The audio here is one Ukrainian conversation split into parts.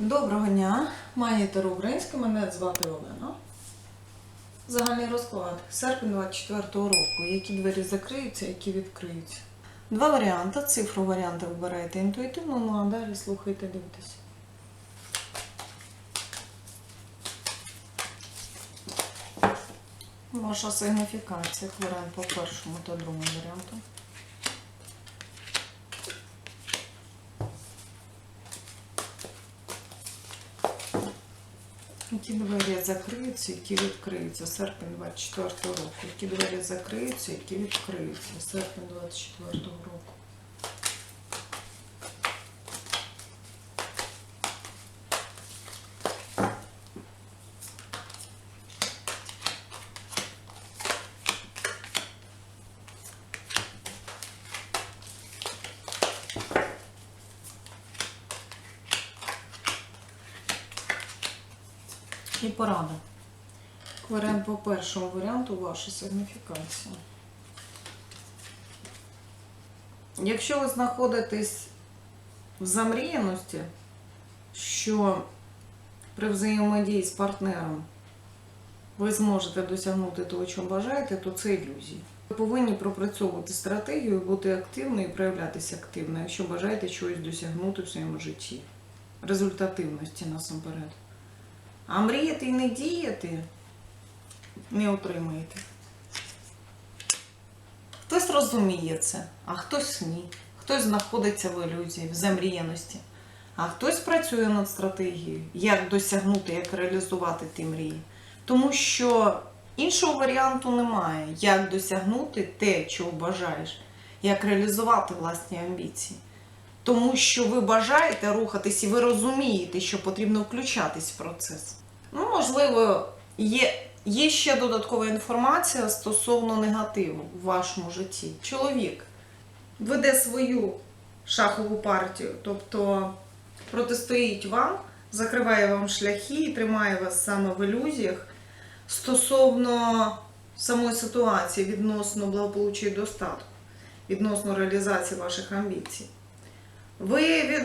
Доброго дня, маєте українське, мене звати Олена. Загальний розклад. Серпень 24 року. Які двері закриються, які відкриються. Два варіанти. Цифру варіанти вибираєте інтуїтивно, ну а далі слухайте, дивитесь. Ваша сигніфікація варіант по першому та другому варіанту. Які двері закриються, які відкриються. Серпень 24 року. Які двері закриються, які відкриються. Серпень 24 року. І порада. Варіант по першому варіанту ваша сигніфікація. Якщо ви знаходитесь в замріяності, що при взаємодії з партнером ви зможете досягнути того, чого бажаєте, то це ілюзії. Ви повинні пропрацьовувати стратегію, бути активною і проявлятися активно, якщо бажаєте чогось досягнути в своєму житті. Результативності насамперед. А мріяти і не діяти не отримаєте. Хтось розуміє це, а хтось ні. Хтось знаходиться в ілюзії, в замріяності, а хтось працює над стратегією, як досягнути, як реалізувати ті мрії. Тому що іншого варіанту немає, як досягнути те, чого бажаєш, як реалізувати власні амбіції. Тому що ви бажаєте рухатись і ви розумієте, що потрібно включатись в процес. Ну, можливо, є, є ще додаткова інформація стосовно негативу в вашому житті. Чоловік веде свою шахову партію, тобто протистоїть вам, закриває вам шляхи і тримає вас саме в ілюзіях стосовно самої ситуації відносно благополуччя і достатку, відносно реалізації ваших амбіцій. Ви від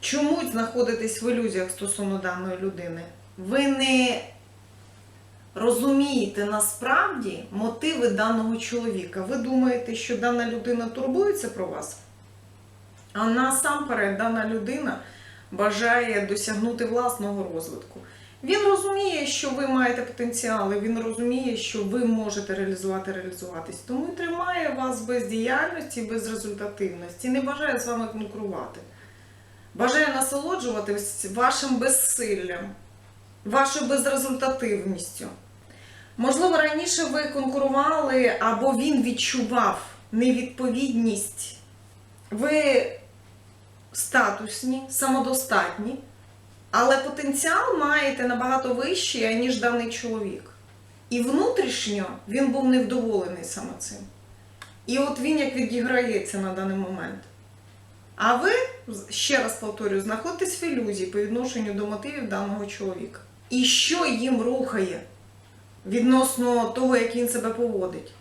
чомусь знаходитесь в ілюзіях стосовно даної людини. Ви не розумієте насправді мотиви даного чоловіка. Ви думаєте, що дана людина турбується про вас? А насамперед дана людина бажає досягнути власного розвитку. Він розуміє, що ви маєте потенціал, і він розуміє, що ви можете реалізувати, реалізуватись. Тому і тримає вас без діяльності, без результативності, не бажає з вами конкурувати. Бажає насолоджуватись вашим безсиллям, вашою безрезультативністю. Можливо, раніше ви конкурували або він відчував невідповідність. Ви статусні, самодостатні, але потенціал маєте набагато вищий, ніж даний чоловік. І внутрішньо він був невдоволений саме цим. І от він як відіграється на даний момент. А ви, ще раз повторюю, знаходитесь в ілюзії по відношенню до мотивів даного чоловіка. І що їм рухає відносно того, як він себе поводить?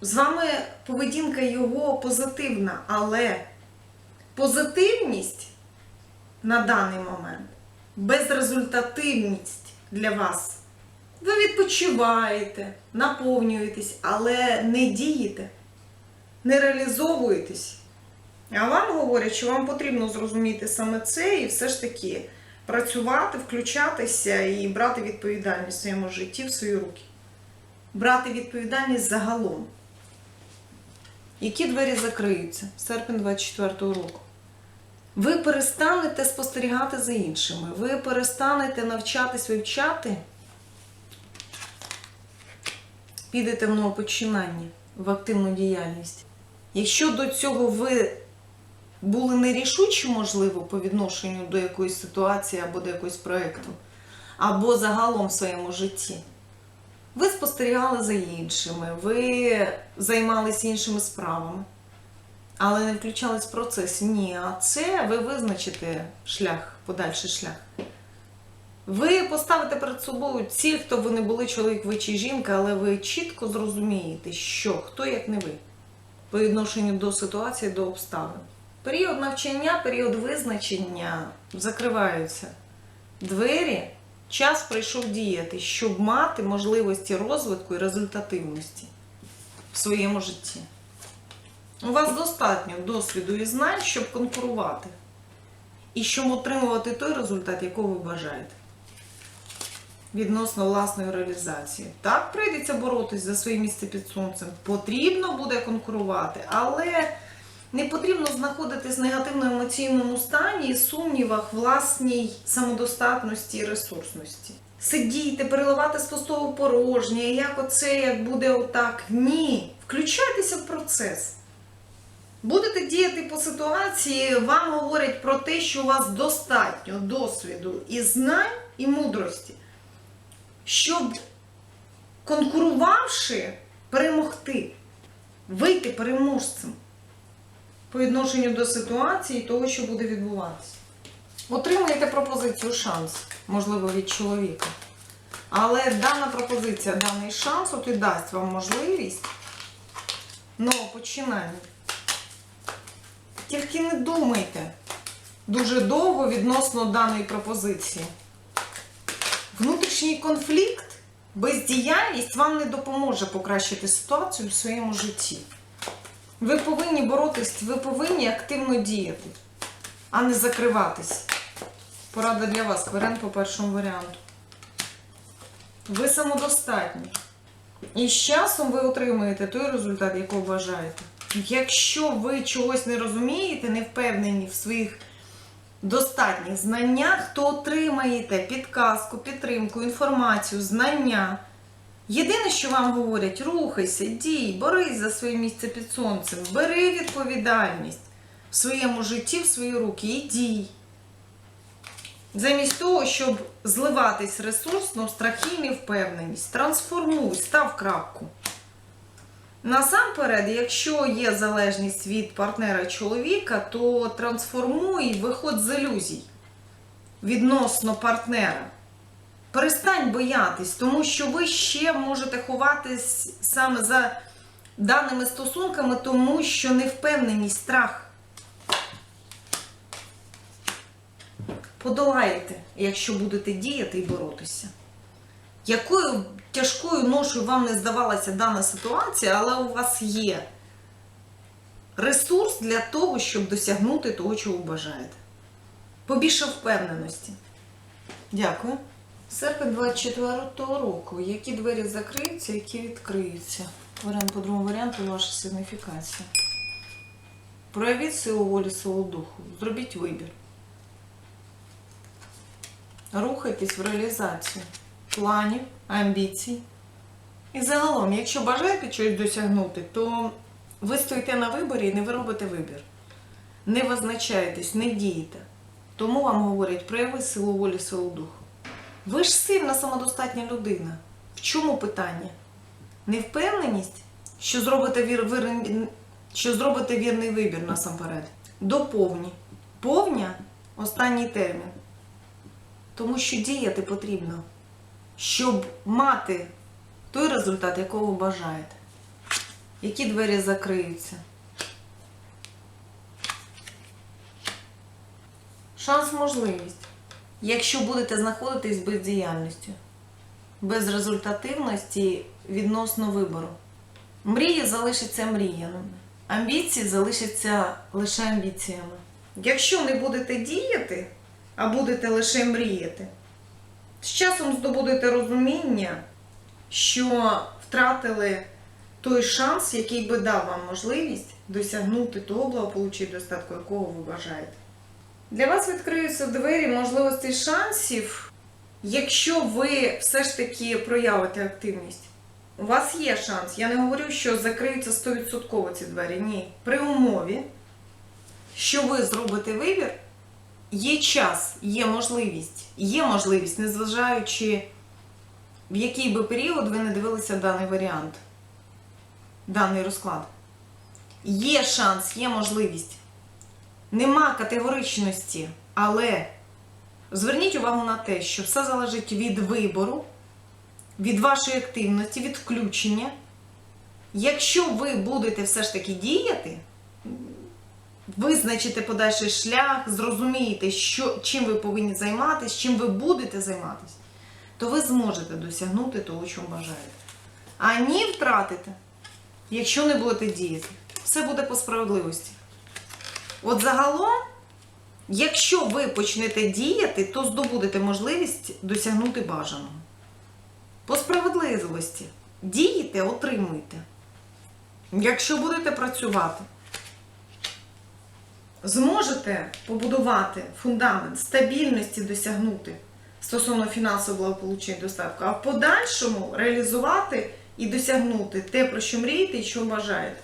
З вами поведінка його позитивна, але позитивність на даний момент, безрезультативність для вас. Ви відпочиваєте, наповнюєтесь, але не дієте, не реалізовуєтесь. А вам говорять, що вам потрібно зрозуміти саме це і все ж таки працювати, включатися і брати відповідальність в своєму житті в свої руки. Брати відповідальність загалом. Які двері закриються серпень 24 року? Ви перестанете спостерігати за іншими, ви перестанете навчатись вивчати, підете в новопочинання, в активну діяльність. Якщо до цього ви були нерішучі, можливо, по відношенню до якоїсь ситуації або до якогось проєкту, або загалом в своєму житті, ви спостерігали за іншими, ви займалися іншими справами, але не включались в процес. Ні, а це ви визначите шлях, подальший шлях. Ви поставите перед собою ціль, хто ви не були, чоловік ви чи жінка, але ви чітко зрозумієте, що хто як не ви по відношенню до ситуації, до обставин. Період навчання, період визначення закриваються двері. Час прийшов діяти, щоб мати можливості розвитку і результативності в своєму житті. У вас достатньо досвіду і знань, щоб конкурувати. І щоб отримувати той результат, якого ви бажаєте. Відносно власної реалізації. Так, прийдеться боротись за своє місце під сонцем. Потрібно буде конкурувати, але не потрібно знаходитись в негативному емоційному стані і сумнівах власній самодостатності і ресурсності. Сидіти, переливати з пустого порожнє, як оце, як буде отак. Ні. Включайтеся в процес. Будете діяти по ситуації, вам говорять про те, що у вас достатньо досвіду і знань, і мудрості, щоб конкурувавши, перемогти, вийти переможцем по відношенню до ситуації і того, що буде відбуватися. Отримаєте пропозицію шанс, можливо, від чоловіка. Але дана пропозиція, даний шанс от і дасть вам можливість нового починання. Тільки не думайте дуже довго відносно даної пропозиції. Внутрішній конфлікт, бездіяльність вам не допоможе покращити ситуацію в своєму житті. Ви повинні боротись, ви повинні активно діяти, а не закриватись. Порада для вас, кверен по першому варіанту. Ви самодостатні. І з часом ви отримаєте той результат, якого бажаєте. Якщо ви чогось не розумієте, не впевнені в своїх достатніх знаннях, то отримаєте підказку, підтримку, інформацію, знання. Єдине, що вам говорять, рухайся, дій, борись за своє місце під сонцем, бери відповідальність в своєму житті, в свої руки і дій. Замість того, щоб зливатись ресурсно в страхи і невпевненість, трансформуй, став крапку. Насамперед, якщо є залежність від партнера чоловіка, то трансформуй, виходь з ілюзій відносно партнера. Перестань боятись, тому що ви ще можете ховатись саме за даними стосунками, тому що невпевненість, страх. Подолаєте, якщо будете діяти і боротися. Якою тяжкою ношою вам не здавалася дана ситуація, але у вас є ресурс для того, щоб досягнути того, чого бажаєте. Побільше впевненості. Дякую. Серпень 24-го року. Які двері закриються, які відкриються? Варіант по другому варіанту ваша сигніфікація. Проявіть силу волі, силу духу. Зробіть вибір. Рухайтесь в реалізацію планів, амбіцій. І загалом, якщо бажаєте щось досягнути, то ви стоїте на виборі і не ви робите вибір. Не визначаєтесь, не дієте. Тому вам говорять, прояви силу волі, силу духу. Ви ж сильна самодостатня людина. В чому питання? Невпевненість, що зробите, вір, вир- що зробите вірний вибір насамперед. До повні. Повня останній термін. Тому що діяти потрібно, щоб мати той результат, якого бажаєте. Які двері закриються? Шанс можливість. Якщо будете знаходитись без діяльності, без результативності відносно вибору. Мрії залишаться мріями, амбіції залишаться лише амбіціями. Якщо не будете діяти, а будете лише мріяти, з часом здобудете розуміння, що втратили той шанс, який би дав вам можливість досягнути того благополуччя і достатку, якого ви бажаєте. Для вас відкриються двері можливостей шансів, якщо ви все ж таки проявите активність. У вас є шанс. Я не говорю, що закриються 100% ці двері. Ні. При умові, що ви зробите вибір, є час, є можливість. Є можливість, незважаючи в який би період ви не дивилися даний варіант, даний розклад. Є шанс, є можливість. Нема категоричності, але зверніть увагу на те, що все залежить від вибору, від вашої активності, від включення. Якщо ви будете все ж таки діяти, визначите подальший шлях, зрозумієте, що, чим ви повинні займатися, чим ви будете займатися, то ви зможете досягнути того, чого бажаєте. А ні втратите, якщо не будете діяти. Все буде по справедливості. От загалом, якщо ви почнете діяти, то здобудете можливість досягнути бажаного. По справедливості. Дієте, отримуйте. Якщо будете працювати, зможете побудувати фундамент, стабільності досягнути стосовно фінансового благополуччя і достатку, а в подальшому реалізувати і досягнути те, про що мрієте і що бажаєте.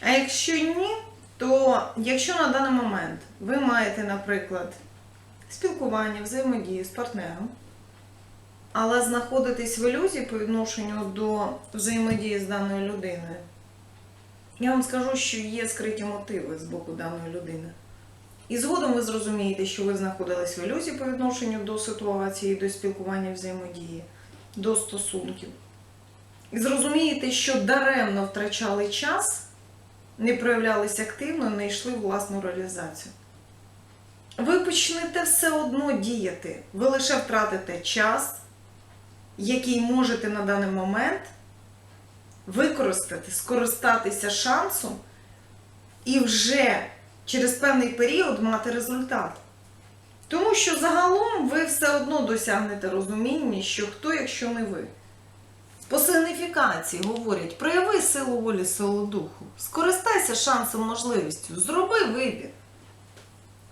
А якщо ні, то якщо на даний момент ви маєте, наприклад, спілкування, взаємодію з партнером, але знаходитесь в ілюзії по відношенню до взаємодії з даною людиною, я вам скажу, що є скриті мотиви з боку даної людини. І згодом ви зрозумієте, що ви знаходились в ілюзії по відношенню до ситуації, до спілкування взаємодії, до стосунків. І зрозумієте, що даремно втрачали час, не проявлялись активно, не йшли в власну реалізацію. Ви почнете все одно діяти. Ви лише втратите час, який можете на даний момент використати, скористатися шансом і вже через певний період мати результат. Тому що загалом ви все одно досягнете розуміння, що хто, якщо не ви. По сигніфікації говорять, прояви силу волі, силу духу, скористайся шансом, можливістю, зроби вибір.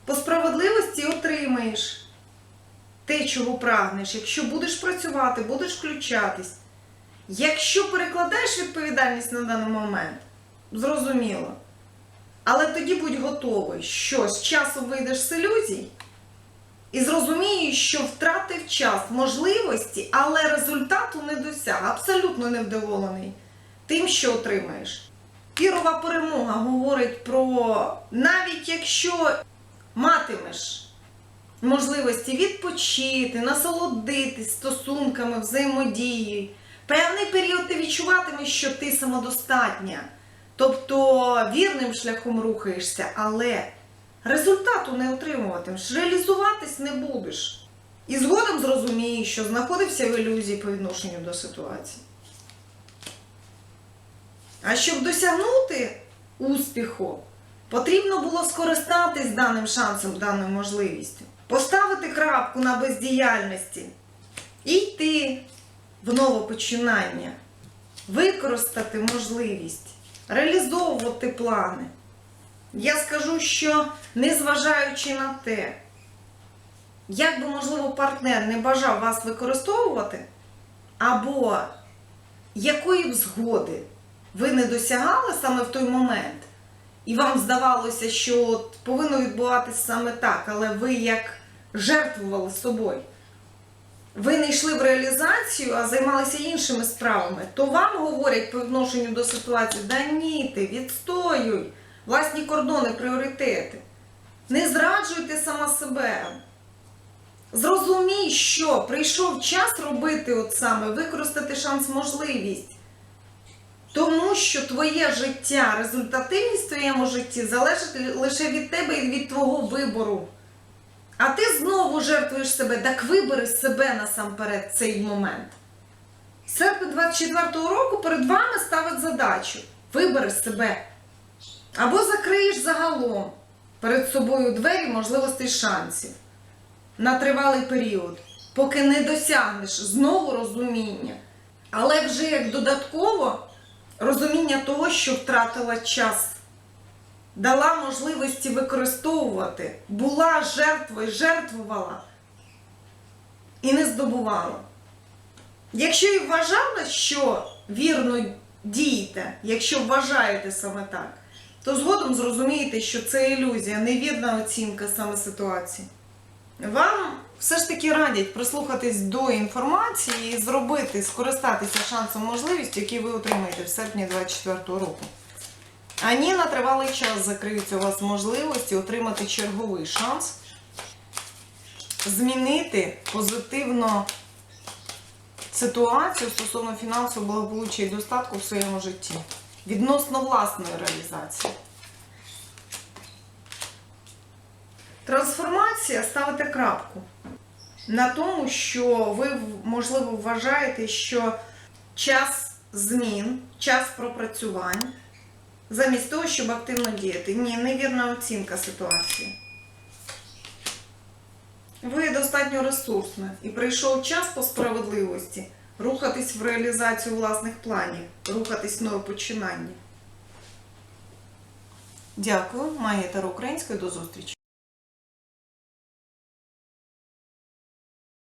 По справедливості отримаєш те, чого прагнеш. Якщо будеш працювати, будеш включатись. Якщо перекладаєш відповідальність на даний момент, зрозуміло. Але тоді будь готовий, що з часом вийдеш з ілюзій і зрозумієш, що втратив час, можливості, але результату не досяг. Абсолютно невдоволений тим, що отримаєш. Пірова перемога говорить про навіть якщо матимеш можливості відпочити, насолодитись стосунками, взаємодією, певний період ти відчуватимеш, що ти самодостатня. Тобто вірним шляхом рухаєшся, але результату не отримуватимеш, реалізуватись не будеш. І згодом зрозумієш, що знаходився в ілюзії по відношенню до ситуації. А щоб досягнути успіху, потрібно було скористатись даним шансом, даною можливістю, поставити крапку на бездіяльності. І йти в нове починання, використати можливість, реалізовувати плани. Я скажу, що незважаючи на те, як би, можливо, партнер не бажав вас використовувати, або якої б згоди ви не досягали саме в той момент, і вам здавалося, що от повинно відбуватися саме так, але ви як жертвували собою, ви не йшли в реалізацію, а займалися іншими справами, то вам говорять по відношенню до ситуації, да ні, ти відстоюй власні кордони, пріоритети. Не зраджуйте сама себе. Зрозумій, що прийшов час робити от саме, використати шанс, можливість. Тому що твоє життя, результативність в твоєму житті залежить лише від тебе і від твого вибору. А ти знову жертвуєш себе, так вибери себе насамперед цей момент. Серпень 24-го року перед вами ставить задачу. Вибери себе. Або закриєш загалом перед собою двері можливостей шансів на тривалий період, поки не досягнеш знову розуміння. Але вже як додатково розуміння того, що втратила час, дала можливості використовувати, була жертвою, жертвувала і не здобувала. Якщо і вважала, що вірно дієте, якщо вважаєте саме так, то згодом зрозумієте, що це ілюзія, невірна оцінка саме ситуації. Вам все ж таки радять прислухатись до інформації і зробити, скористатися шансом можливістю, який ви отримаєте в серпні 2024 року. А ні, на тривалий час закриються у вас можливості отримати черговий шанс змінити позитивно ситуацію стосовно фінансового благополуччя і достатку в своєму житті відносно власної реалізації. Трансформація ставите крапку на тому, що ви, можливо, вважаєте, що час змін, час пропрацювань, замість того, щоб активно діяти. Ні, невірна оцінка ситуації. Ви достатньо ресурсна і прийшов час по справедливості рухатись в реалізацію власних планів, рухатись в нове починання. Дякую. Маєте українською. До зустрічі.